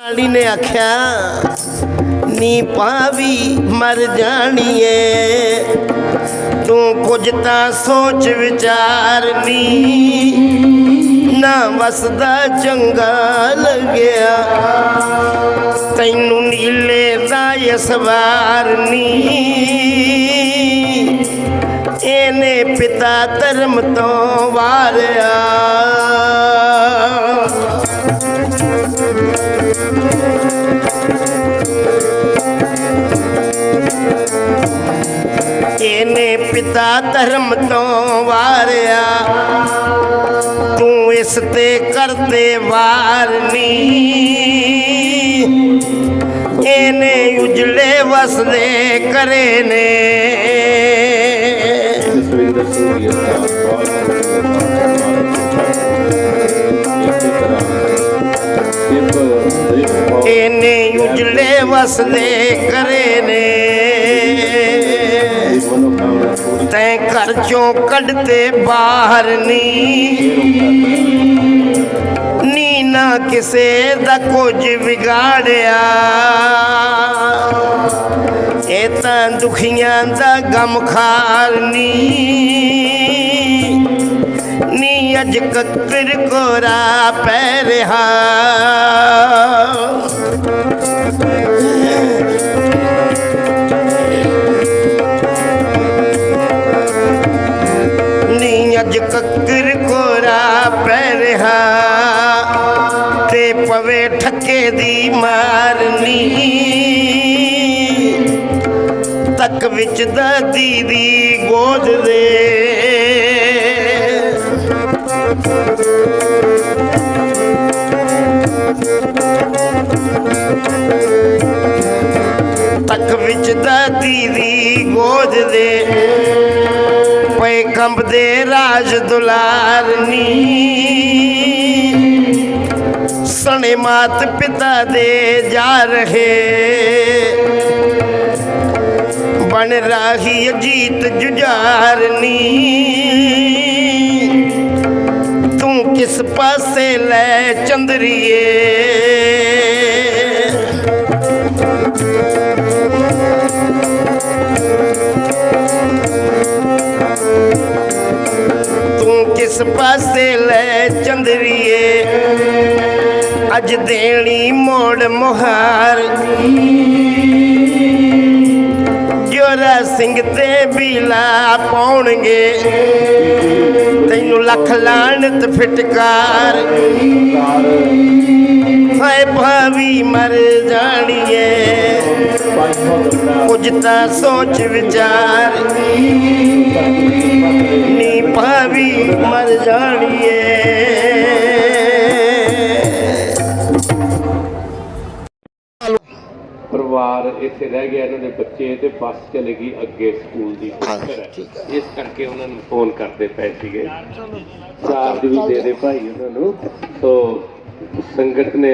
ਰਾਣੀ ਨੇ ਆਖਿਆ, ਨੀ ਪਾਵੀ ਮਰ ਜਾਣੀ ਜਾਣੀਏ। ਤੂੰ ਕੁਝ ਤਾਂ ਸੋਚ ਵਿਚਾਰਨੀ ਨਾ। ਵਸਦਾ ਚੰਗਾ ਲੱਗਿਆ। ਤੈਨੂੰ ਨੀਲੇ ਦਾ ਯਸਵਾਰ ਨੀ। ਇਹਨੇ ਪਿਤਾ ਧਰਮ ਤੋਂ ਵਾਰਿਆ। ਇਹਨੇ ਪਿਤਾ ਧਰਮ ਤੋਂ ਵਾਰਿਆ। ਤੂੰ ਇਸ ਤੇ ਕਰਦੇ ਵਾਰਨੀ ਇਹਨੇ ਉਜਲੇ ਵਸਦੇ ਕਰੇ ਨੇ। ਇਹਨੇ ਉਜਲੇ ਵਸਦੇ ਕਰੇ ਨੇ। ਤੈਂ ਘਰ ਚੋਂ ਕੱਢਤੇ ਬਾਹਰ ਨੀ। ਨੀ ਨਾ ਕਿਸੇ ਦਾ ਕੁਝ ਵਿਗਾੜਿਆ। ਇਹ ਤਾਂ ਦੁਖੀਆਂ ਦਾ ਗਮ ਖਾਰਨੀ ਨੀ। ਅਜ ਕੱਕਰ ਕੋਰਾ ਪੈ ਰਿਹਾ। ਪਵੇ ਠੱਕੇ ਦੀ ਮਾਰਨੀ। ਤੱਕ ਵਿੱਚ ਦਾਦੀ ਦੀ ਗੋਦ ਦੇ। ਤੱਕ ਵਿੱਚ ਦਾਦੀ ਦੀ ਗੋਦ ਦੇ। ਪਏ ਕੰਬਦੇ ਰਾਜ ਦੁਲਾਰਨੀ। ਸਣੇ ਮਾਤ ਪਿਤਾ ਦੇ ਜਾ ਰਹੇ। ਬਣ ਰਾਹੀ ਅਜੀਤ ਜੁਝਾਰਨੀ। ਤੂੰ ਕਿਸ ਪਾਸੇ ਲੈ ਚੰਦਰੀਏ? ਤੂੰ ਕਿਸ ਪਾਸੇ ਲੈ ਚੰਦਰੀਏ? ਅੱਜ ਦੇਣੀ ਮੋੜ ਮੁਹਾਰ। ਜੋਰਾ ਸਿੰਘ ਤੇ ਬੀਲਾ ਪਾਉਣਗੇ। ਤੈਨੂੰ ਲੱਖ ਲਾਣਤ ਫਟਕਾਰ। ਹਾਏ ਭਾਵੀ ਮਰ ਜਾਣੀਏ। ਕੁਝ ਤਾਂ ਸੋਚ ਵਿਚਾਰ। ਨੀ ਭਾਵੀ ਮਰ ਜਾਣੀਏ। ਪਰਿਵਾਰ ਇੱਥੇ ਰਹਿ ਗਿਆ ਇਹਨਾਂ ਦੇ ਬੱਚੇ ਤੇ ਬੱਸ ਚਲੇ ਗਈ ਅੱਗੇ ਸਕੂਲ ਦੀ ਇਸ ਕਰਕੇ ਉਹਨਾਂ ਨੂੰ ਫੋਨ ਕਰਦੇ ਪਏ ਸੀਗੇ। ਚਾਰਜ ਵੀ ਦੇ ਦੇ ਭਾਈ ਉਹਨਾਂ ਨੂੰ। ਸੋ ਸੰਗਤ ਨੇ